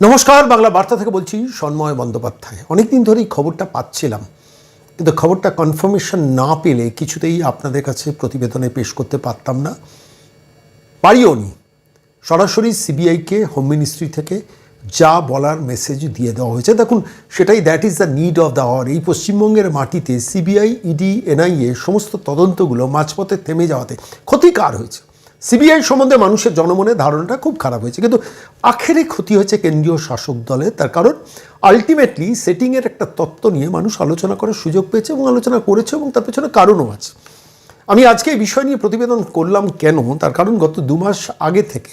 নমস্কার, বাংলা বার্তা থেকে বলছি সন্ময় বন্দ্যোপাধ্যায়। অনেকদিন ধরেই খবরটা পাচ্ছিলাম, কিন্তু খবরটা কনফার্মেশন না পেলে কিছুতেই আপনাদের কাছে প্রতিবেদনে পেশ করতে পারতাম না। পারিও নি। সরাসরি সিবিআইকে হোম মিনিস্ট্রি থেকে যা বলার মেসেজ দিয়ে দেওয়া হয়েছে। দেখুন, সেটাই that is the need of the hour এই পশ্চিমবঙ্গের মাটিতে সিবিআই ইডি এনআইএ সমস্ত তদন্তগুলো মাঝপথে থেমে যাওয়াতে ক্ষতিকার হয়েছে। সিবিআই সম্বন্ধে মানুষের জনমনে ধারণাটা খুব খারাপ হয়েছে। কিন্তু আখেরে ক্ষতি হয়েছে কেন্দ্রীয় শাসক দলের। তার কারণ আলটিমেটলি সেটিংয়ের একটা তত্ত্ব নিয়ে মানুষ আলোচনা করার সুযোগ পেয়েছে এবং আলোচনা করেছে এবং তার পেছনে কারণও আছে। আমি আজকে এই বিষয় নিয়ে প্রতিবেদন করলাম কেন? তার কারণ, গত দু মাস আগে থেকে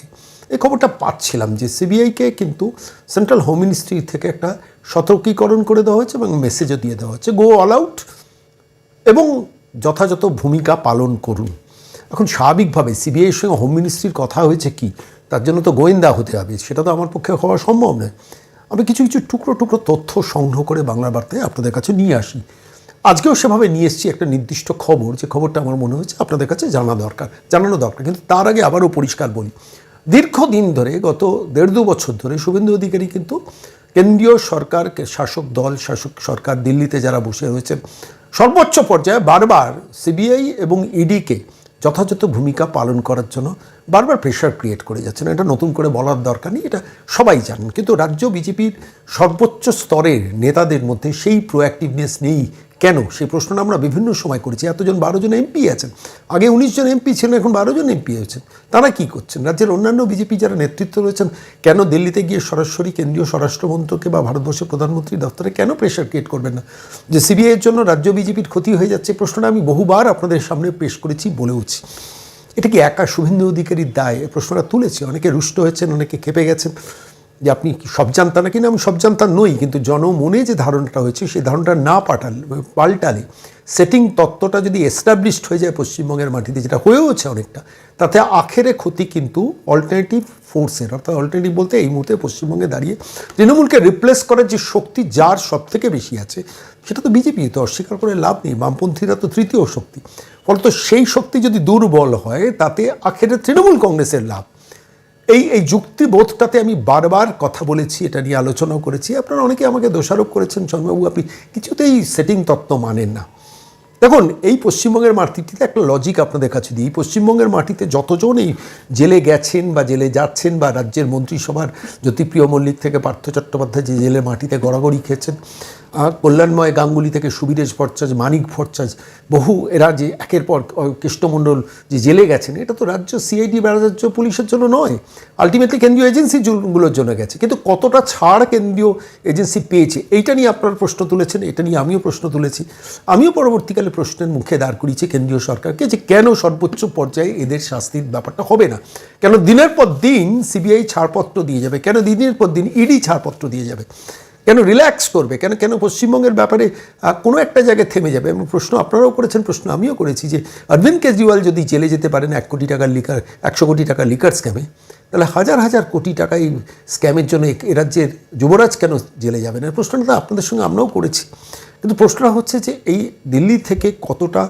এই খবরটা পাচ্ছিলাম যে সিবিআইকে কিন্তু সেন্ট্রাল হোম মিনিস্ট্রি থেকে একটা সতর্কীকরণ করে দেওয়া হয়েছে এবং মেসেজও দিয়ে দেওয়া হচ্ছে গো অল আউট এবং যথাযথ ভূমিকা পালন করুন। এখন স্বাভাবিকভাবে সিবিআইয়ের সঙ্গে হোম মিনিস্ট্রির কথা হয়েছে কি? তার জন্য তো গোয়েন্দা হতে হবে, সেটা তো আমার পক্ষে হওয়া সম্ভব নয়। আমি কিছু কিছু টুকরো টুকরো তথ্য সংগ্রহ করে বাংলা বার্তায় আপনাদের কাছে নিয়ে আসি। আজকেও সেভাবে নিয়ে এসেছি একটা নির্দিষ্ট খবর, যে খবরটা আমার মনে হয়েছে আপনাদের কাছে জানা দরকার, জানানো দরকার, কিন্তু তার আগে আবারও পরিষ্কার বলি। দীর্ঘদিন ধরে, গত দেড় দু বছর ধরে শুভেন্দু অধিকারী কিন্তু কেন্দ্রীয় সরকার, শাসক দল, শাসক সরকার দিল্লিতে যারা বসে রয়েছেন, সর্বোচ্চ পর্যায়ে বারবার সিবিআই এবং ইডিকে যথাযথ ভূমিকা পালন করার জন্য বারবার প্রেশার ক্রিয়েট করে যাচ্ছেন। এটা নতুন করে বলার দরকার নেই, এটা সবাই জানেন। কিন্তু রাজ্য বিজেপির সর্বোচ্চ স্তরের নেতাদের মধ্যে সেই প্রোঅ্যাক্টিভনেস নেই কেন? সেই প্রশ্নটা আমরা বিভিন্ন সময় করেছি। এতজন বারো জন এমপি আছেন। আগে উনিশ জন এমপি ছিলেন, এখন বারো জন এমপি হয়েছেন। তারা কি করছেন? রাজ্যের অন্যান্য বিজেপি যারা নেতৃত্ব রয়েছেন, কেন দিল্লিতে গিয়ে সরাসরি কেন্দ্রীয় স্বরাষ্ট্রমন্ত্রকে বা ভারতবর্ষের প্রধানমন্ত্রী দপ্তরে কেন প্রেশার ক্রিয়েট করবেন না? যে সিবিআইয়ের জন্য রাজ্য বিজেপির ক্ষতি হয়ে যাচ্ছে প্রশ্নটা আমি বহুবার আপনাদের সামনে পেশ করেছি, বলেওছি। এটা কি একা শুভেন্দু অধিকারীর দায়? প্রশ্নটা তুলেছি। অনেকে রুষ্ট হয়েছেন, অনেকে খেপে গেছেন। যে আপনি সব জানতা না আমি সব জানতা নই, কিন্তু জনমনে যে ধারণাটা হয়েছে, সেই ধারণাটা না পাঠালে, পাল্টালে সেটিং তত্ত্বটা যদি এস্টাবলিশড হয়ে যায় পশ্চিমবঙ্গের মাটিতে, যেটা হয়েওছে অনেকটা, তাতে আখেরে ক্ষতি কিন্তু অল্টারনেটিভ ফোর্সের অর্থাৎ অল্টারনেটিভ বলতে এই মুহূর্তে পশ্চিমবঙ্গে দাঁড়িয়ে তৃণমূলকে রিপ্লেস করার যে শক্তি যার সব থেকে বেশি আছে, সেটা তো বিজেপি তো অস্বীকার করে লাভ নেই, বামপন্থীরা তো তৃতীয় শক্তি, ফলত সেই শক্তি যদি দুর্বল হয়, তাতে আখেরে তৃণমূল কংগ্রেসের লাভ। এই এই যুক্তিবোধটাতে আমি বারবার কথা বলেছি, এটা নিয়ে আলোচনাও করেছি। আপনারা অনেকে আমাকে দোষারোপ করেছেন, চন্দ্রবাবু, আপনি কিছুতেই সেটিং তত্ত্ব মানেন না। দেখুন, এই পশ্চিমবঙ্গের মাটিতে একটা লজিক আপনাদের কাছে দিই। পশ্চিমবঙ্গের মাটিতে যতজন এই জেলে গেছেন বা জেলে যাচ্ছেন বা রাজ্যের মন্ত্রিসভার জ্যোতিপ্রিয় মল্লিক থেকে পার্থ চট্টোপাধ্যায় যে জেলের মাটিতে গড়াগড়ি খেয়েছেন আহ, কল্যাণময় গাঙ্গুলি থেকে সুবীরেশ ভট্টাচার্য মানিক ভট্টাচার্য বহু এরা যে একের পর কৃষ্ণমণ্ডল যে জেলে গেছেন এটা তো রাজ্য সিআইডি বা রাজ্য পুলিশের জন্য নয়। আলটিমেটলি কেন্দ্রীয় এজেন্সিগুলোর জন্য গেছে। কিন্তু কতটা ছাড় কেন্দ্রীয় এজেন্সি পেয়েছে এইটা নিয়ে আপনার প্রশ্ন তুলেছেন এটা নিয়ে আমিও প্রশ্ন তুলেছি। আমিও পরবর্তীকালে প্রশ্নের মুখে দাঁড় করিয়েছি কেন্দ্রীয় সরকারকে যে কেন সর্বোচ্চ পর্যায়ে এদের শাস্তির ব্যাপারটা হবে না। কেন দিনের পর দিন সিবিআই ছাড়পত্র দিয়ে যাবে কেন দিনের পর দিন ইডি ছাড়পত্র দিয়ে যাবে। কেন রিল্যাক্স করবে? কেন কেন পশ্চিমবঙ্গের ব্যাপারে কোনো একটা জায়গায় থেমে যাবে? এবং প্রশ্ন আপনারাও করেছেন, প্রশ্ন আমিও করেছি যে, অরবিন্দ কেজরিওয়াল যদি জেলে যেতে পারেন এক কোটি টাকার লিকার, একশো কোটি টাকার লিকার স্ক্যামে তাহলে হাজার হাজার কোটি টাকা এই স্ক্যামের জন্য এ- রাজ্যের যুবরাজ কেন জেলে যাবেন? এই প্রশ্নটা আপনাদের সঙ্গে আমরাও করেছি। কিন্তু প্রশ্নটা হচ্ছে যে, এই দিল্লি থেকে কতটা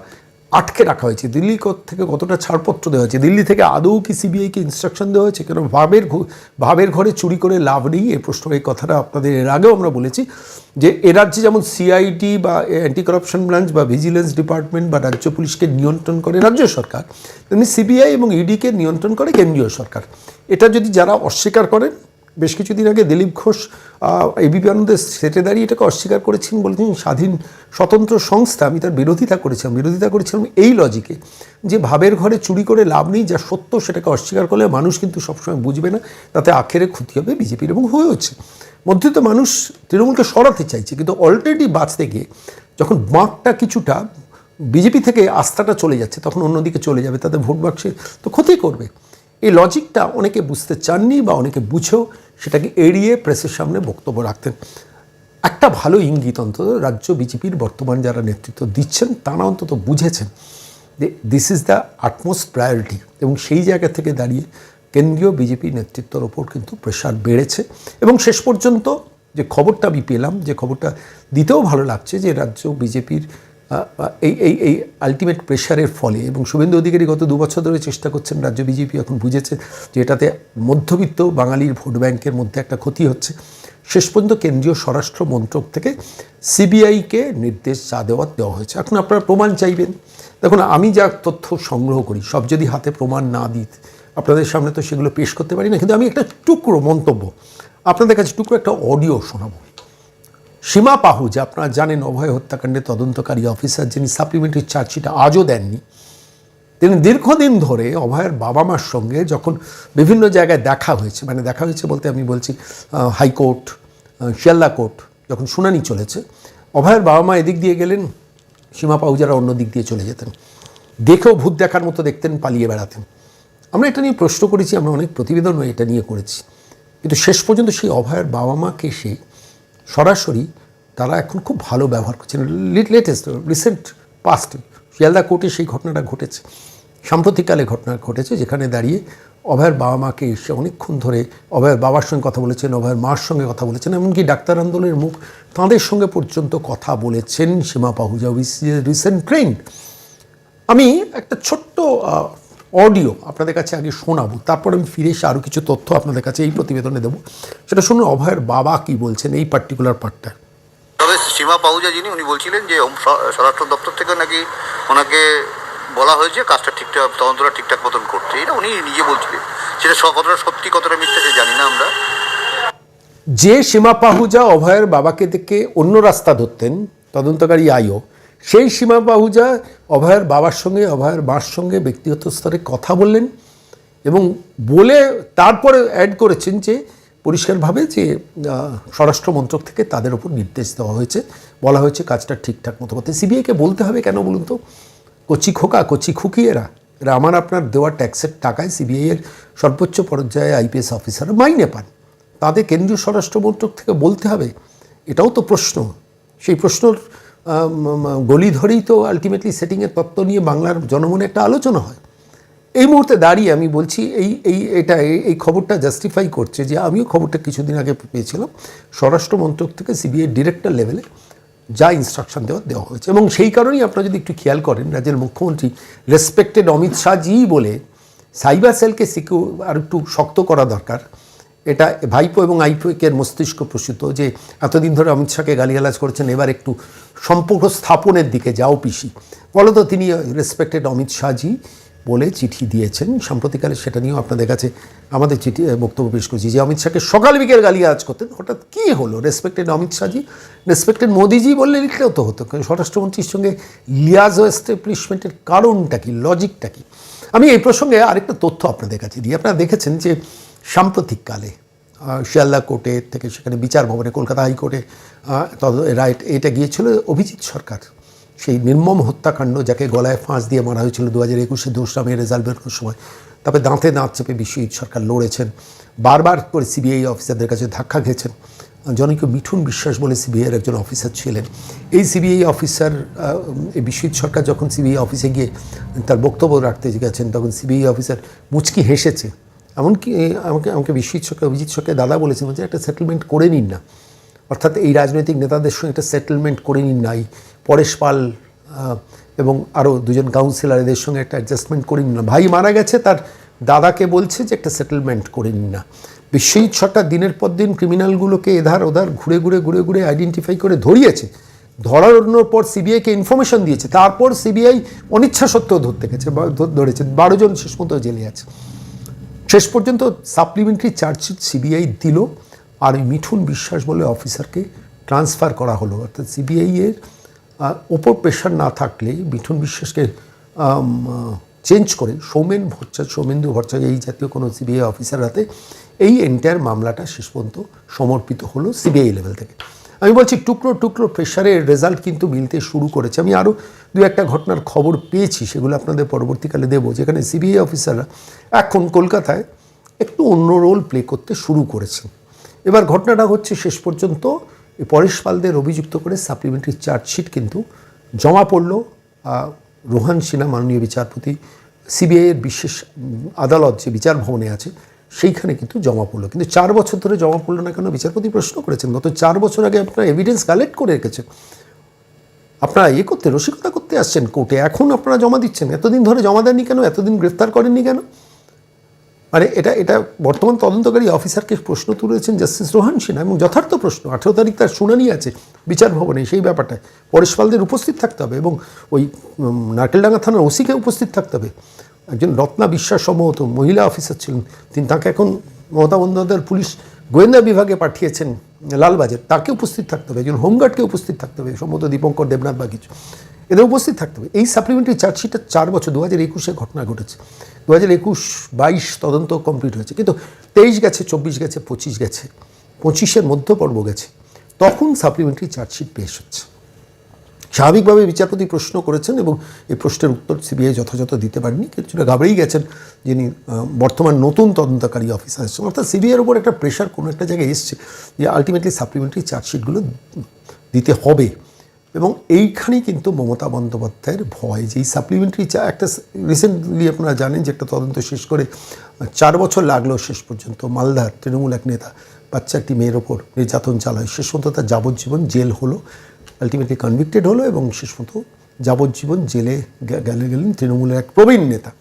আটকে রাখা হয়েছে। দিল্লি থেকে কতটা ছাড়পত্র দেওয়া হয়েছে? দিল্লি থেকে আদৌ কি সিবিআইকে ইনস্ট্রাকশন দেওয়া হয়েছে? কেন ভাবের ভাবের ঘরে চুরি করে লাভ নেই? এই প্রশ্ন এই কথাটা আপনাদের এর আগেও আমরা বলেছি যে এ রাজ্যে যেমন সিআইডি বা অ্যান্টি করাপশন ব্রাঞ্চ বা ভিজিলেন্স ডিপার্টমেন্ট বা রাজ্য পুলিশকে নিয়ন্ত্রণ করে রাজ্য সরকার, তেমনি সিবিআই এবং ইডিকে নিয়ন্ত্রণ করে কেন্দ্রীয় সরকার। এটা যদি যারা অস্বীকার করেন বেশ কিছুদিন আগে দিলীপ ঘোষ এবিপি আনন্দের সেটে দাঁড়িয়ে এটাকে অস্বীকার করেছেন বলেছেন স্বাধীন স্বতন্ত্র সংস্থা, আমি তার বিরোধিতা করেছিলাম বিরোধিতা করেছিলাম এই লজিকে যে ভাবের ঘরে চুরি করে লাভ নেই, যা সত্য সেটাকে অস্বীকার করলে মানুষ কিন্তু সবসময় বুঝবে না, তাতে আখেরে ক্ষতি হবে বিজেপির এবং হয়েওছে। মধ্যে তো মানুষ তৃণমূলকে সরাতে চাইছে, কিন্তু অলরেডি বাঁচতে গিয়ে যখন বাঁকটা কিছুটা বিজেপি থেকে আস্থাটা চলে যাচ্ছে, তখন অন্যদিকে চলে যাবে তাদের ভোট বাক্সে তো ক্ষতি করবে। এই লজিকটা অনেকে বুঝতে চাননি বা অনেকে বুঝেও সেটাকে এড়িয়ে প্রেসের সামনে বক্তব্য রাখতেন। একটা ভালো ইঙ্গিত অন্তত রাজ্য বিজেপির বর্তমান যারা নেতৃত্ব দিচ্ছেন, তারা অন্তত বুঝেছেন যে this is the utmost priority এবং সেই জায়গা থেকে দাঁড়িয়ে কেন্দ্রীয় বিজেপি নেতৃত্বের ওপর কিন্তু প্রেশার বেড়েছে। এবং শেষ পর্যন্ত যে খবরটা আমি পেলাম, যে খবরটা দিতেও ভালো লাগছে যে রাজ্য বিজেপির এই এই এই আলটিমেট প্রেশারের ফলে এবং শুভেন্দু অধিকারী গত দু বছর ধরে চেষ্টা করছেন রাজ্য বিজেপি এখন বুঝেছে যে এটাতে মধ্যবিত্ত বাঙালির ভোট ব্যাংকের মধ্যে একটা ক্ষতি হচ্ছে। শেষ পর্যন্ত কেন্দ্রীয় স্বরাষ্ট্র মন্ত্রক থেকে সিবিআইকে নির্দেশ যা দেওয়ার দেওয়া হয়েছে। এখন আপনারা প্রমাণ চাইবেন। দেখুন, আমি যা তথ্য সংগ্রহ করি, সব যদি হাতে প্রমাণ না দিই, আপনাদের সামনে তো সেগুলো পেশ করতে পারি না। কিন্তু আমি একটা টুকরো মন্তব্য, আপনাদের কাছে টুকরো একটা অডিও শোনাবো। সীমা পাহু যে আপনারা জানেন অভয় হত্যাকাণ্ডের তদন্তকারী অফিসার যিনি সাপ্লিমেন্টারি চার্জশিট আজও দেননি তিনি দীর্ঘদিন ধরে অভয়ের বাবা মার সঙ্গে যখন বিভিন্ন জায়গায় দেখা হয়েছে মানে দেখা হয়েছে বলতে আমি বলছি হাইকোর্ট আহ, শিয়ালদা কোর্ট যখন শুনানি চলেছে অভয়ের বাবা মা এদিক দিয়ে গেলেন সীমা পাহুজারা অন্য দিক দিয়ে চলে যেতেন দেখেও ভূত দেখার মতো দেখতেন পালিয়ে বেড়াতেন। আমরা এটা নিয়ে প্রশ্ন করেছি আমরা অনেক প্রতিবেদনও এটা নিয়ে করেছি। কিন্তু শেষ পর্যন্ত সেই অভয়ের বাবা মাকে সে সরাসরি তারা এখন খুব ভালো ব্যবহার করছেন লেটেস্ট রিসেন্ট পাস্ট শিয়ালদা কোর্টে সেই ঘটনাটা ঘটেছে। সাম্প্রতিককালে ঘটনা ঘটেছে যেখানে দাঁড়িয়ে অভয়ের বাবা মাকে এসে অনেকক্ষণ ধরে অভয়ের বাবার সঙ্গে কথা বলেছেন, অভয়ের মার সঙ্গে কথা বলেছেন, এমনকি ডাক্তার আন্দোলনের মুখ তাঁদের সঙ্গে পর্যন্ত কথা বলেছেন সীমা পাহুজা উইস রিসেন্ট ট্রেন্ড আমি একটা ছোট্ট অডিও আপনাদের কাছে আগে শোনাবো তারপর আমি ফিরে এসে আরও কিছু তথ্য আপনাদের কাছে এই প্রতিবেদনে দেবো। সেটা শুনুন অভয়ের বাবা কি বলছেন এই পার্টিকুলার পার্টটা তবে সীমা পাহুজা যিনি উনি বলছিলেন যে স্বরাষ্ট্র দপ্তর থেকে নাকি ওনাকে বলা হয়েছে কাজটা ঠিকঠাক তদন্তটা ঠিকঠাক মতন করতে। এটা উনি নিজে বলছিলেন। সেটা কতটা সত্যি কতটা মিথ্যা সে জানি না আমরা। যে সীমা পাহুজা অভয়ের বাবাকে দেখে অন্য রাস্তা ধরতেন তদন্তকারী আইও সেই সীমা পাহুজা অভয়ের বাবার সঙ্গে, অভয়ের মার সঙ্গে ব্যক্তিগত স্তরে কথা বললেন এবং বলে তারপরে অ্যাড করেছেন যে, পরিষ্কারভাবে যে স্বরাষ্ট্র মন্ত্রক থেকে তাদের ওপর নির্দেশ দেওয়া হয়েছে। বলা হয়েছে কাজটা ঠিকঠাক মতো করতে। সিবিআইকে বলতে হবে কেন বলুন তো? কচি খোকা, কচি খুকি এরা। এরা আমার আপনার দেওয়া ট্যাক্সের টাকায় সিবিআই এর সর্বোচ্চ পর্যায়ে আইপিএস অফিসার মাইনে পান। তাদের কেন্দ্রীয় স্বরাষ্ট্র মন্ত্রক থেকে বলতে হবে, এটাও তো প্রশ্ন। সেই প্রশ্নর গলি ধরেই তো আলটিমেটলি সেটিংয়ের তত্ত্ব নিয়ে বাংলার জনমনে একটা আলোচনা হয়। এই মুহূর্তে দাঁড়িয়ে আমি বলছি, এই এই, এটা, এই- খবরটা জাস্টিফাই করছে যে আমিও খবরটা কিছুদিন আগে পেয়েছিলাম। স্বরাষ্ট্র মন্ত্রক থেকে সিবিআই ডিরেক্টর লেভেলে যা ইনস্ট্রাকশন দেওয়া দেওয়া হয়েছে। এবং সেই কারণেই আপনারা যদি একটু খেয়াল করেন, রাজ্যের মুখ্যমন্ত্রী রেসপেক্টেড অমিত শাহজি বলে সাইবার সেলকে সিকিউ আর একটু শক্ত করা দরকার। এটা ভাইপো এবং আইপোকের মস্তিষ্ক প্রসূত যে এতদিন ধরে অমিত শাহকে গালিগালাজ করেছেন, এবার একটু সম্পর্ক স্থাপনের দিকে যাও পিসি। ফলত তিনি রেসপেক্টেড অমিত শাহজি বলে চিঠি দিয়েছেন। সাম্প্রতিককালে সেটা নিয়েও আপনাদের কাছে আমাদের চিঠি বক্তব্য পেশ করছি যে অমিত শাহকে সকাল বিকেল গালিগালাজ করতেন। হঠাৎ কী হলো? রেসপেক্টেড অমিত শাহজি? রেসপেক্টেড মোদিজি বললে লিখলেও তো হতো। স্বরাষ্ট্রমন্ত্রীর সঙ্গে লিয়াজ এস্টাবলিশমেন্টের কারণটা কি? লজিকটা কি? আমি এই প্রসঙ্গে আরেকটা তথ্য আপনাদের কাছে দিই। আপনারা দেখেছেন যে সাম্প্রতিককালে শিয়ালদা কোর্টে থেকে সেখানে বিচার ভবনে কলকাতা হাইকোর্টে রাইট, এটা গিয়েছিল অভিজিৎ সরকার। সেই নির্মম হত্যাকাণ্ড যাকে গলায় ফাঁস দিয়ে মারা হয়েছিল দু হাজার একুশে দোসরা মে রেজাল্ট বেরোনোর সময়, তারপরে দাঁতে দাঁত চেপে বিশ্বজিৎ সরকার লড়েছেন, বারবার করে সিবিআই অফিসারদের কাছে ধাক্কা খেয়েছেন। জনৈক মিঠুন বিশ্বাস বলে সিবিআইয়ের একজন অফিসার ছিলেন। এই সিবিআই অফিসার এই বিশ্বজিৎ সরকার যখন সিবিআই অফিসে গিয়ে তার বক্তব্য রাখতে গেছেন, তখন সিবিআই অফিসার মুচকি হেসেছে। এমনকি আমাকে আমাকে বিশ্বজিৎ সরকার অভিজিৎ সরকার দাদা বলেছেন যে একটা সেটেলমেন্ট করে নিন না। অর্থাৎ এই রাজনৈতিক নেতাদের সঙ্গে একটা সেটেলমেন্ট করে নিন নাই পরেশ পাল এবং আরও দুজন কাউন্সিলর এদের সঙ্গে একটা অ্যাডজাস্টমেন্ট করে নিন না। ভাই মারা গেছে, তার দাদাকে বলছে যে একটা সেটেলমেন্ট করে নিন না। বিশ্বজিৎ সরকার দিনের পর দিন ক্রিমিনালগুলোকে এধার ওধার ঘুরে ঘুরে ঘুরে ঘুরে আইডেন্টিফাই করে ধরিয়েছে। ধরানোর পর সিবিআইকে ইনফরমেশন দিয়েছে। তারপর সিবিআই অনিচ্ছা সত্ত্বেও ধরতে গেছে ধরেছে। বারো জন শেষ মতো জেলে আছে। শেষ পর্যন্ত সাপ্লিমেন্টারি চার্জশিট সিবিআই দিল। আর ওই মিঠুন বিশ্বাস বলে অফিসারকে ট্রান্সফার করা হলো। অর্থাৎ সিবিআই এর আহ, ওপর প্রেশার না থাকলে মিঠুন বিশ্বাসকে চেঞ্জ করে সৌমেন ভট্টাচার্য সৌমেন্দু ভট্টাচার্য এই জাতীয় কোনো সিবিআই অফিসার হাতে এই এন্টায়ার মামলাটা শেষ পর্যন্ত সমর্পিত হলো সিবিআই লেভেল থেকে। আমি বলছি টুকরো টুকরো প্রেশারের রেজাল্ট কিন্তু মিলতে শুরু করেছে। আমি আরও দু একটা ঘটনার খবর পেয়েছি, সেগুলো আপনাদের পরবর্তীকালে দেবো। যেখানে সিবিআই অফিসাররা এখন কলকাতায় একটু অন্য রোল প্লে করতে শুরু করেছেন। এবার ঘটনাটা হচ্ছে শেষ পর্যন্ত পরেশ পালদের অভিযুক্ত করে সাপ্লিমেন্টারি চার্জশিট কিন্তু জমা পড়ল। রোহান সিনহা, মাননীয় বিচারপতি সিবিআইয়ের বিশেষ আদালত যে বিচার ভবনে আছে, সেইখানে কিন্তু জমা পড়ল। কিন্তু চার বছর ধরে জমা পড়ল না কেন? বিচারপতি প্রশ্ন করেছেন, গত চার বছর আগে আপনারা এভিডেন্স কালেক্ট করে রেখেছেন। আপনারা এ করতে, রসিকতা করতে আসছেন কোর্টে, এখন আপনারা জমা দিচ্ছেন, এতদিন ধরে জমা দেননি কেন? এতদিন গ্রেফতার করেননি কেন? মানে এটা এটা বর্তমান তদন্তকারী অফিসারকে প্রশ্ন তুলেছেন জাস্টিস রোহান সিনহা এবং যথার্থ প্রশ্ন, আঠেরো তারিখ তার শুনানি আছে বিচার ভবনে, সেই ব্যাপারটায়। পরেশ পালদের উপস্থিত থাকতে হবে, এবং ওই নারকেলডাঙ্গা থানার ওসিকে উপস্থিত থাকতে হবে। একজন রত্না বিশ্বাস সম্ভবত মহিলা অফিসার ছিলেন, তিনি তাকে এখন মমতা বন্দ্যোপাধ্যায়ের পুলিশ গোয়েন্দা বিভাগে পাঠিয়েছেন। লালবাজার, তাকে উপস্থিত থাকতে হবে, একজন হোমগার্ডকে উপস্থিত থাকতে হবে, সম্ভবত দীপঙ্কর দেবনাথ বা কিছু। এদের উপস্থিত থাকতে হবে। এই সাপ্লিমেন্টারি চার্জশিটটা চার বছর দু হাজার একুশে ঘটনা ঘটেছে। দু হাজার একুশ বাইশ তদন্ত কমপ্লিট হয়েছে। কিন্তু তেইশ গেছে, চব্বিশ গেছে, পঁচিশ গেছে, পঁচিশের মধ্যপর্ব গেছে। তখন সাপ্লিমেন্টারি চার্জশিট পেশ হচ্ছে। স্বাভাবিকভাবে বিচারপতি প্রশ্ন করেছেন এবং এই প্রশ্নের উত্তর সিবিআই যথাযথ দিতে পারেনি। কিছুটা ঘাবড়েই গেছেন যিনি বর্তমান নতুন তদন্তকারী অফিসার এসেছেন। অর্থাৎ সিবিআইয়ের উপর একটা প্রেশার কোনো একটা জায়গায় এসছে যে আলটিমেটলি সাপ্লিমেন্টারি চার্জশিটগুলো দিতে হবে। এবং এইখানেই কিন্তু মমতা বন্দ্যোপাধ্যায়ের ভয় যে এই সাপ্লিমেন্টারি চা একটা রিসেন্টলি আপনারা জানেন যে একটা তদন্ত শেষ করে চার বছর লাগল শেষ পর্যন্ত। মালদার তৃণমূল এক নেতা, বাচ্চা একটি মেয়ের ওপর নির্যাতন চালায়। শেষ পর্যন্ত তার যাবজ্জীবন জেল হলো। আলটিমেটলি কনভিক্টেড হলো এবং শেষ মতো যাবজ্জীবন জেলে গেলে গেলেন তৃণমূলের এক প্রবীণ নেতা।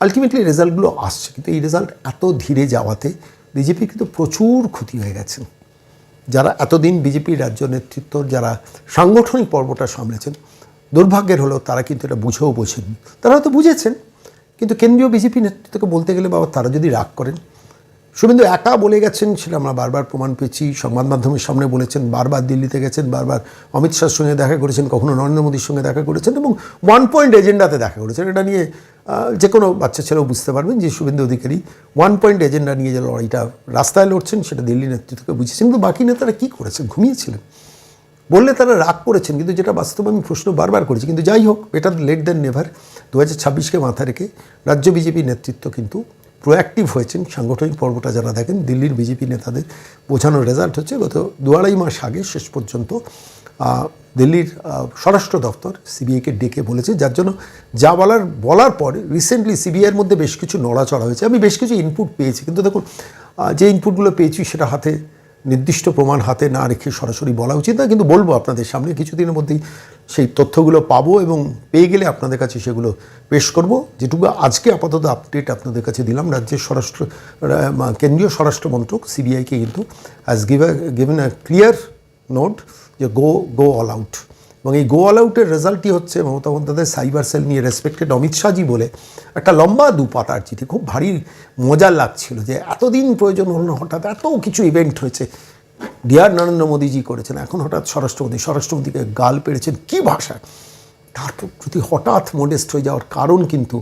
আলটিমেটলি রেজাল্টগুলো আসছে কিন্তু এই রেজাল্ট এত ধীরে যাওয়াতে বিজেপি কিন্তু প্রচুর ক্ষতি হয়ে গেছেন যারা এতদিন বিজেপির রাজ্য নেতৃত্ব, যারা সাংগঠনিক পর্বটা সামলেছেন, দুর্ভাগ্যের হলো তারা কিন্তু এটা বুঝেও বোঝেননি। তারা হয়তো বুঝেছেন, কিন্তু কেন্দ্রীয় বিজেপি নেতৃত্বকে বলতে গেলে বাবা তারা যদি রাগ করেন শুভেন্দু একা বলে গেছেন, সেটা আমরা বারবার প্রমাণ পেয়েছি। সংবাদ মাধ্যমের সামনে বলেছেন, বারবার দিল্লিতে গেছেন, বারবার অমিত শাহর সঙ্গে দেখা করেছেন, কখনো নরেন্দ্র মোদীর সঙ্গে দেখা করেছেন এবং ওয়ান পয়েন্ট এজেন্ডাতে দেখা করেছেন। এটা নিয়ে যে কোনো বাচ্চা ছেলেও বুঝতে পারবেন যে Suvendu Adhikari one point agenda নিয়ে যে লড়াইটা রাস্তায় লড়ছেন, সেটা দিল্লি নেতৃত্বকে বুঝেছেন কিন্তু বাকি নেতারা কী করেছেন ঘুমিয়েছিলেন। বললে তারা রাগ করেছেন, কিন্তু যেটা বাস্তবে আমি প্রশ্ন বারবার করেছি। কিন্তু যাই হোক বেটার লেট দেন নেভার দু হাজার ছাব্বিশকে মাথায় রেখে রাজ্য বিজেপি নেতৃত্ব কিন্তু প্রোঅ্যাক্টিভ হয়েছেন সাংগঠনিক পর্বটা যারা দেখেন, দিল্লির বিজেপি নেতাদের বোঝানোর রেজাল্ট হচ্ছে গত দু আড়াই মাস আগে শেষ পর্যন্ত দিল্লির স্বরাষ্ট্র দপ্তর সিবিআইকে ডেকে বলেছে, যার জন্য যা বলার বলার পর রিসেন্টলি সিবিআইয়ের মধ্যে বেশ কিছু নড়াচড়া হয়েছে। আমি বেশ কিছু ইনপুট পেয়েছি, কিন্তু দেখুন যে ইনপুটগুলো পেয়েছি সেটা হাতে নির্দিষ্ট প্রমাণ হাতে না রেখে সরাসরি বলা উচিত না কিন্তু বলব আপনাদের সামনে, কিছুদিনের মধ্যেই সেই তথ্যগুলো পাবো এবং পেয়ে গেলে আপনাদের কাছে সেগুলো পেশ করব। যেটুকু আজকে আপাতত আপডেট আপনাদের কাছে দিলাম, রাজ্যের স্বরাষ্ট্র কেন্দ্রীয় স্বরাষ্ট্র মন্ত্রক সিবিআইকে কিন্তু as give given a clear note যে গো গো অল আউট এবং এই গো অল আউটের রেজাল্টই হচ্ছে মমতা বন্দ্যোপাধ্যায় সাইবার সেল নিয়ে রেসপেক্টেড অমিত শাহজি বলে একটা লম্বা দু পাতার চিঠি। খুব ভারী মজা লাগছিল যে এতদিন প্রয়োজন হলো হঠাৎ এত কিছু ইভেন্ট হয়েছে। ডিয়ার নরেন্দ্র মোদীজি করেছেন, এখন হঠাৎ স্বরাষ্ট্রমন্ত্রী স্বরাষ্ট্রমন্ত্রীকে গাল পেড়েছেন কী ভাষা? তারপর প্রতি হঠাৎ মোডেস্ট হয়ে যাওয়ার কারণ কিন্তু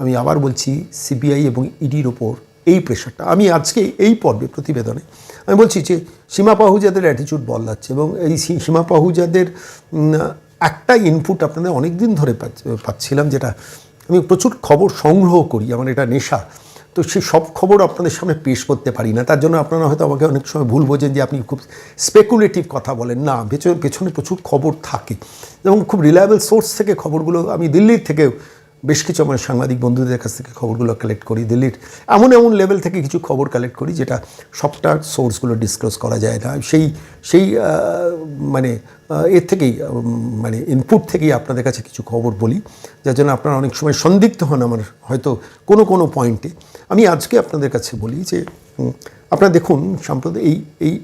আমি আবার বলছি সিবিআই এবং ইডির ওপর এই প্রেশারটা আমি আজকে এই পর্বে প্রতিবেদনে আমি বলছি যে সীমা পাহুজাদের অ্যাটিচিউড বদলাচ্ছে এবং এই সী- সীমা পাহুজাদের একটা ইনপুট আপনাদের অনেক দিন ধরে পাচ্ছ- পাচ্ছিলাম যেটা আমি প্রচুর খবর সংগ্রহ করি, আমার এটা নেশা। তো সেই সব খবর আপনাদের সামনে পেশ করতে পারি না, তার জন্য আপনারা হয়তো আমাকে অনেক সময় ভুল বোঝেন যে আপনি খুব স্পেকুলেটিভ কথা বলেন। না, পেছনে পেছনে প্রচুর খবর থাকে এবং খুব রিলায়েবল সোর্স থেকে খবরগুলো আমি দিল্লির থেকেও বেশ কিছু আমার সাংবাদিক বন্ধুদের কাছ থেকে খবরগুলো কালেক্ট করি দিল্লির এমন এমন লেভেল থেকে কিছু খবর কালেক্ট করি যেটা সবটা সোর্সগুলো ডিসক্লোজ করা যায় না। সেই সেই মানে এর থেকেই মানে ইনপুট থেকেই আপনাদের কাছে কিছু খবর বলি, যার জন্য আপনারা অনেক সময় সন্দিগ্ধ হন আমার হয়তো কোনো কোনো পয়েন্টে আমি আজকে আপনাদের কাছে বলি যে আপনারা দেখুন, সম্প্রতি এই এই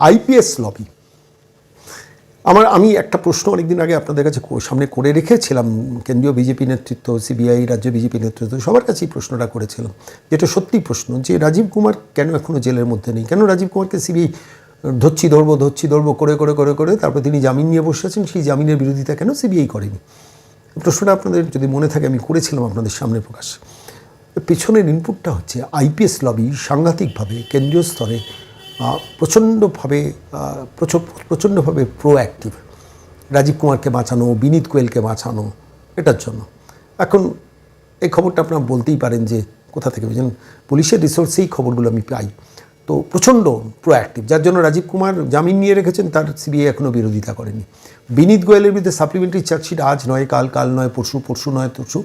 আইপিএস লবি আমার, আমি একটা প্রশ্ন অনেকদিন আগে আপনাদের কাছে সামনে করে রেখেছিলাম, কেন্দ্রীয় বিজেপি নেতৃত্ব, সিবিআই, রাজ্য বিজেপি নেতৃত্ব, সবার কাছেই প্রশ্নটা করেছিলাম। যেটা সত্যি প্রশ্ন যে রাজীব কুমার কেন এখনও জেলের মধ্যে নেই? কেন রাজীব কুমারকে সিবিআই ধরছি ধরবো ধরছি ধরবো, করে করে করে করে, তারপর তিনি জামিন নিয়ে বসে আছেন, সেই জামিনের বিরোধিতা কেন সিবিআই করেনি? প্রশ্নটা আপনাদের যদি মনে থাকে, আমি করেছিলাম আপনাদের সামনে প্রকাশ। পেছনের ইনপুটটা হচ্ছে, আইপিএস লবি সাংঘাতিকভাবে কেন্দ্রীয় স্তরে প্রচণ্ডভাবে প্রচণ্ডভাবে প্রোঅ্যাক্টিভ রাজীব কুমারকে বাঁচানো, বিনীত গোয়েলকে বাঁচানো, এটার জন্য। এখন এই খবরটা আপনারা বলতেই পারেন যে কোথা থেকে বুঝলেন পুলিশের রিসোর্সেই খবরগুলো আমি পাই। তো প্রচণ্ড প্রোঅ্যাক্টিভ যার জন্য রাজীব কুমার জামিন নিয়ে রেখেছেন, তার সিবিআই এখনও বিরোধিতা করেনি। বিনীত গোয়েলের বিরুদ্ধে সাপ্লিমেন্টারি চার্জশিট আজ নয়, কাল কাল নয়, পরশু পরশু নয়, তরশু।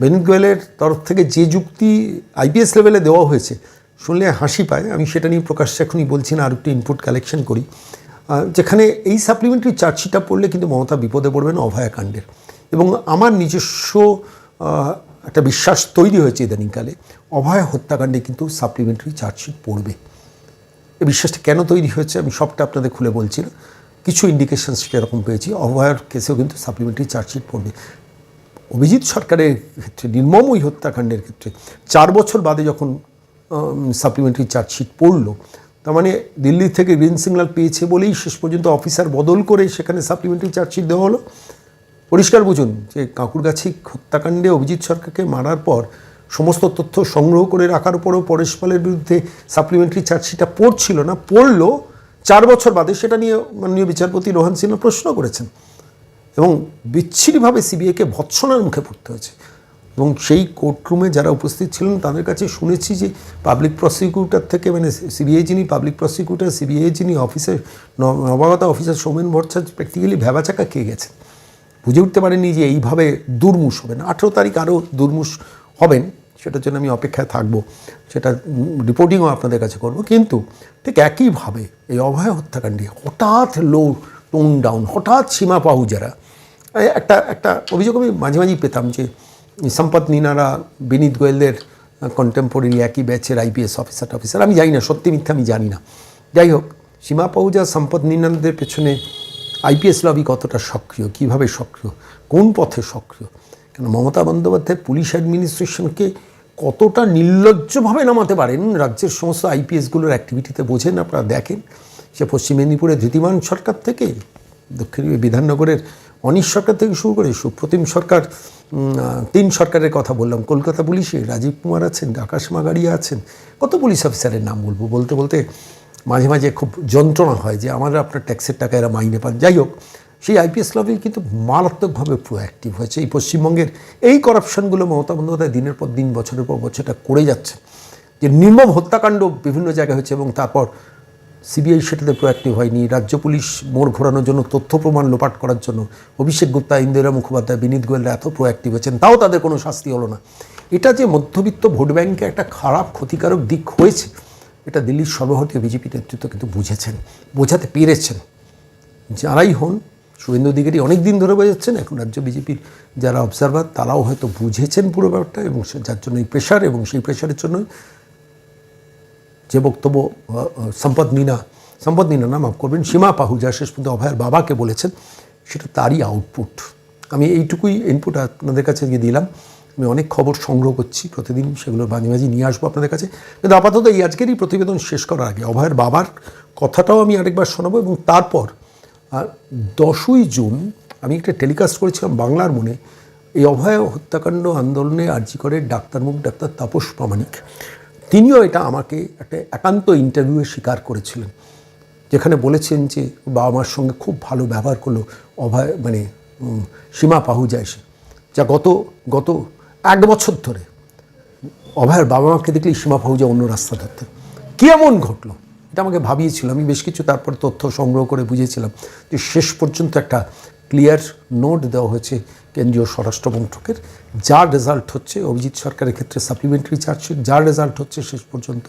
বিনীত গোয়েলের তরফ থেকে যে যুক্তি আইপিএস লেভেলে দেওয়া হয়েছে শুনলে হাসি পায়। আমি সেটা নিয়ে প্রকাশ্যে এখনই বলছি না, আর একটু ইনপুট কালেকশন করি। যেখানে এই সাপ্লিমেন্টারি চার্জশিটটা পড়লে কিন্তু মমতা বিপদে পড়বেন অভয়াকাণ্ডের এবং আমার নিজস্ব একটা বিশ্বাস তৈরি হয়েছে ইদানিংকালে, অভয়া হত্যাকাণ্ডে কিন্তু সাপ্লিমেন্টারি চার্জশিট পড়বে। এই বিশ্বাসটা কেন তৈরি হয়েছে আমি সবটা আপনাদের খুলে বলছি না। কিছু ইন্ডিকেশনস সেরকম পেয়েছি, অভয়ার কেসেও কিন্তু সাপ্লিমেন্টারি চার্জশিট পড়বে। অভিজিৎ সরকারের ক্ষেত্রে, নির্মম ওই হত্যাকাণ্ডের ক্ষেত্রে, চার বছর বাদে যখন সাপ্লিমেন্টারি চার্জশিট পড়ল। তার মানে দিল্লি থেকে গ্রিন সিগন্যাল পেয়েছে বলেই শেষ পর্যন্ত অফিসার বদল করে সেখানে সাপ্লিমেন্টারি চার্জশিট দেওয়া হলো। পরিষ্কার বুঝুন যে কাকুরগাছি হত্যাকাণ্ডে অভিজিৎ সরকারকে মারার পর সমস্ত তথ্য সংগ্রহ করে রাখার পরেও পরেশ পালের বিরুদ্ধে সাপ্লিমেন্টারি চার্জশিটটা পড়ছিল না, পড়ল চার বছর বাদে সেটা নিয়ে মাননীয় বিচারপতি রোহান সিনহা প্রশ্ন করেছেন। এবং বিচ্ছিরিভাবে সিবিআইকে ভৎসনার মুখে পড়তে হয়েছে। এবং সেই কোর্টরুমে যারা উপস্থিত ছিলেন, তাদের কাছে শুনেছি যে পাবলিক প্রসিকিউটর থেকে মানে সিবিআই যিনি পাবলিক প্রসিকিউটর সিবিআই যিনি অফিসের নবাগত অফিসার সৌমেন ভট্টাচার্য প্র্যাকটিক্যালি ভেবাচাকা খেয়ে গেছেন। বুঝে উঠতে পারেননি যে এইভাবে দুর্মুষ হবেন। আঠেরো তারিখ আরও দুর্মুষ হবেন, সেটার জন্য আমি অপেক্ষায় থাকব, সেটা রিপোর্টিংও আপনাদের কাছে করব। কিন্তু ঠিক একইভাবে এই অভয় হত্যাকাণ্ডে হঠাৎ লো টোন ডাউন হঠাৎ সীমা পাহু যারা একটা একটা অভিযোগ আমি মাঝে মাঝেই পেতাম যে সম্পদ নিনারা বিনীত গোয়েলদের কন্টেম্পোরারি একই ব্যাচের আইপিএস অফিসার টফিসার, আমি জানি না, সত্যি মিথ্যা আমি জানি না। যাই হোক, সীমা পাহুজা সম্পদ নিনাদের পেছনে আইপিএস লবি কতটা সক্রিয়, কীভাবে সক্রিয়, কোন পথে সক্রিয়? কেন মমতা বন্দ্যোপাধ্যায় পুলিশ অ্যাডমিনিস্ট্রেশনকে কতটা নির্লজ্জভাবে নামাতে পারেন? রাজ্যের সমস্ত আইপিএসগুলোর অ্যাক্টিভিটিতে বোঝেন, আপনারা দেখেন। সে পশ্চিম মেদিনীপুরের ধৃতিমান সরকার থেকে দক্ষিণ বিধাননগরের অনিশ সরকার থেকে শুরু করে সুপ্রতিম সরকার তিন সরকারের কথা বললাম। কলকাতা পুলিশে রাজীব কুমার আছেন আকাশ মাগারিয়া আছেন। কত পুলিশ অফিসারের নাম বলব? বলতে বলতে মাঝে মাঝে খুব যন্ত্রণা হয় যে আমাদের আপনার ট্যাক্সের টাকা এরা মাইনে পান। যাই হোক, সেই আইপিএস লবি কিন্তু মারাত্মকভাবে প্রোঅ্যাক্টিভ হয়েছে। এই পশ্চিমবঙ্গের এই করাপশনগুলো মমতা বন্দ্যোপাধ্যায় দিনের পর দিন, বছরের পর বছরটা করে যাচ্ছে। যে নির্মম হত্যাকাণ্ড বিভিন্ন জায়গায় হয়েছে এবং তারপর সিবিআই সেটাতে প্রোঅ্যাক্টিভ হয়নি। রাজ্য পুলিশ মোড় ঘোরানোর জন্য তথ্য প্রমাণ লোপাট করার জন্য অভিষেক গুপ্তা, ইন্দিরা মুখোপাধ্যায়, বিনীত গোয়েলরা এত প্রোঅ্যাক্টিভ হয়েছেন, তাও তাদের কোনো শাস্তি হলো না। এটা যে মধ্যবিত্ত ভোট ব্যাংকে একটা খারাপ, ক্ষতিকারক দিক হয়েছে, এটা দিল্লির সর্বভারতীয় বিজেপি নেতৃত্ব কিন্তু বুঝেছেন, বোঝাতে পেরেছেন। যারাই হন, শুভেন্দু অধিকারী অনেক দিন ধরে বোঝাচ্ছেন এখন রাজ্য বিজেপির যারা অবজারভার তারাও হয়তো বুঝেছেন পুরো ব্যাপারটা এবং যার জন্য এই প্রেশার এবং সেই প্রেশারের জন্যই যে বক্তব্য সম্পদ মিনা সম্পদ মিনা না মাফ করবেন, সীমা পাহুজা শেষ পর্যন্ত অভয়ের বাবাকে বলেছেন, সেটা তারই আউটপুট আমি এইটুকুই ইনপুট আপনাদের কাছে গিয়ে দিলাম। আমি অনেক খবর সংগ্রহ করছি, প্রতিদিন সেগুলো মাঝে মাঝে নিয়ে আসব আপনাদের কাছে। কিন্তু আপাতত এই আজকেরই প্রতিবেদন শেষ করার আগে, অভয়ের বাবার কথাটাও আমি আরেকবার শোনাবো এবং তারপর দশই জুন আমি একটা টেলিকাস্ট করেছিলাম বাংলার মনে, এই অভয় হত্যাকাণ্ড আন্দোলনে আর্জি করে ডাক্তার মুখ ডাক্তার তাপস প্রামাণিক। তিনিও এটা আমাকে একটা একান্ত ইন্টারভিউয়ে স্বীকার করেছিলেন, যেখানে বলেছেন যে বাবা মার সঙ্গে খুব ভালো ব্যবহার করল অভয় মানে সীমা পাহুজা এসে। যা গত গত এক বছর ধরে অভয়ের বাবা মাকে দেখলেই সীমা পাহুজা অন্য রাস্তা ধরতেন কী এমন ঘটলো? এটা আমাকে ভাবিয়েছিল। আমি বেশ কিছু তারপর তথ্য সংগ্রহ করে বুঝেছিলাম যে শেষ পর্যন্ত একটা ক্লিয়ার নোট দেওয়া হয়েছে কেন্দ্রীয় স্বরাষ্ট্র মন্ত্রকের। রেজাল্ট হচ্ছে, অভিজিৎ সরকারের ক্ষেত্রে সাপ্লিমেন্টারি চার্জশিট যার রেজাল্ট হচ্ছে শেষ পর্যন্ত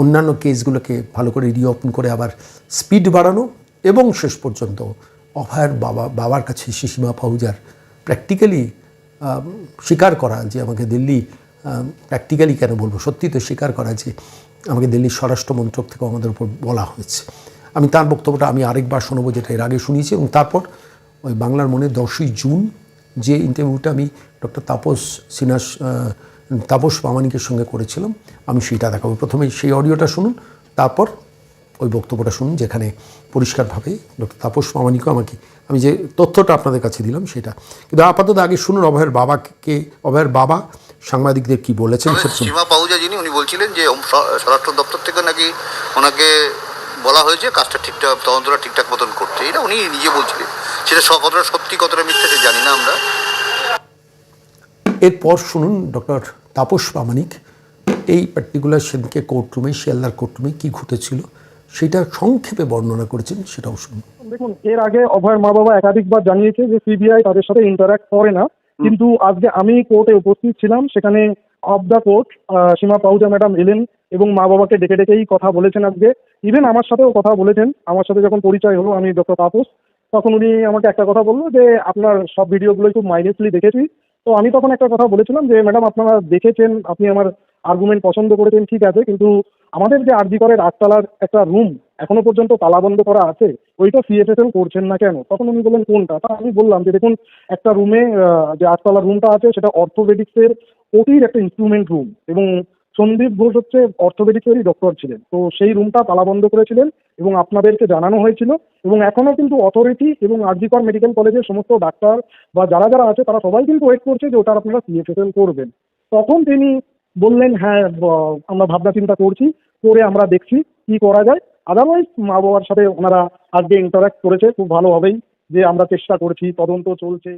অন্যান্য কেসগুলোকে ভালো করে রিওপেন করে আবার স্পিড বাড়ানো এবং শেষ পর্যন্ত অভয়ের বাবা, বাবার কাছে শিশিমা ফাউজার প্র্যাকটিক্যালি স্বীকার করা যে আমাকে দিল্লি প্র্যাকটিক্যালি কেন বলব? সত্যি তো স্বীকার করা যে আমাকে দিল্লির স্বরাষ্ট্র মন্ত্রক থেকে আমাদের উপর বলা হয়েছে। আমি তার বক্তব্যটা আমি আরেকবার শোনাবো যেটা এর আগে শুনিয়েছি এবং তারপর ওই বাংলার মনে দশই জুন যে ইন্টারভিউটা আমি ডক্টর তাপস সিনহা তাপস প্রামাণিকের সঙ্গে করেছিলাম আমি সেইটা দেখাবো। প্রথমে সেই অডিওটা শুনুন তারপর ওই বক্তব্যটা শুনুন যেখানে পরিষ্কারভাবে ডক্টর তাপস প্রামাণিকও আমাকে আমি যে তথ্যটা আপনাদের কাছে দিলাম সেটা। কিন্তু আপাতত আগে শুনুন অভয়ের বাবাকে অভয়ের বাবা সাংবাদিকদের কি বলেছেন সেটা। সীমা পাহুজা যিনি উনি বলছিলেন যে স্বরাষ্ট্র দপ্তর থেকে নাকি ওনাকে বলা হয়েছে কাজটা ঠিকঠাক তদন্তটা ঠিকঠাক মতন করতে। এটা উনি নিজে বলছিলেন। সেটা কতটা সত্যি কতটা মিথ্যা সে জানি না আমরা। এরপর শুনুন ডক্টর তাপস প্রামাণিক এই পার্টিকুলার সেদিনকে কোর্টরুমে শিয়ালদার কোর্টরুমে কী ঘটেছিল সেটা সংক্ষেপে বর্ণনা করেছেন সেটাও শুনুন। দেখুন এর আগে অভয়ের মা বাবা একাধিকবার জানিয়েছে যে সিবিআই তাদের সাথে ইন্টারাক্ট করে না। কিন্তু আজকে আমি কোর্টে উপস্থিত ছিলাম সেখানে of the court Seema Pahuja madam এলেন এবং মা বাবাকে ডেকে ডেকেই কথা বলেছেন আজকে। ইভেন আমার সাথেও কথা বলেছেন। আমার সাথে যখন পরিচয় হলো আমি ডক্টর তাপস। তখন উনি আমাকে একটা কথা বলল যে, আপনার সব ভিডিওগুলোই খুব মাইনিউটলি দেখেছি। তো আমি তখন একটা কথা বলেছিলাম যে, ম্যাডাম, আপনারা দেখেছেন, আপনি আমার আর্গুমেন্ট পছন্দ করেছেন, ঠিক আছে, কিন্তু আমাদের যে আরজি করের আটতলার একটা রুম এখনও পর্যন্ত তালাবন্ধ করা আছে, ওইটা সিএফএসএল করছেন না কেন? তখন উনি বললেন, কোনটা? তা আমি বললাম যে, দেখুন, একটা রুমে যে আটতলার রুমটা আছে, সেটা অর্থোপেডিক্সের ওটির একটা ইনস্ট্রুমেন্ট রুম এবং সন্দীপ ঘোষ হচ্ছে অর্থোপেডিক্সেরই ডক্টর ছিলেন। তো সেই রুমটা তালাবন্ধ করেছিলেন এবং আপনাদেরকে জানানো হয়েছিল। এবং এখনও কিন্তু অথরিটি এবং আরজিকর মেডিকেল কলেজের সমস্ত ডাক্তার বা যারা যারা আছে, তারা সবাই কিন্তু ওয়েট করছে যে ওটার আপনারা সিএফএসএল করবেন। তখন তিনি বললেন হ্যাঁ আমরা ভাবনা চিন্তা করছি, করে আমরা দেখছি কি করা যায়। আদারওয়াইজ মা বাবার সাথে ওনারা আজকে ইন্টারাক্ট করেছে, খুব ভালোভাবেই যে আমরা চেষ্টা করছি, তদন্ত চলছে।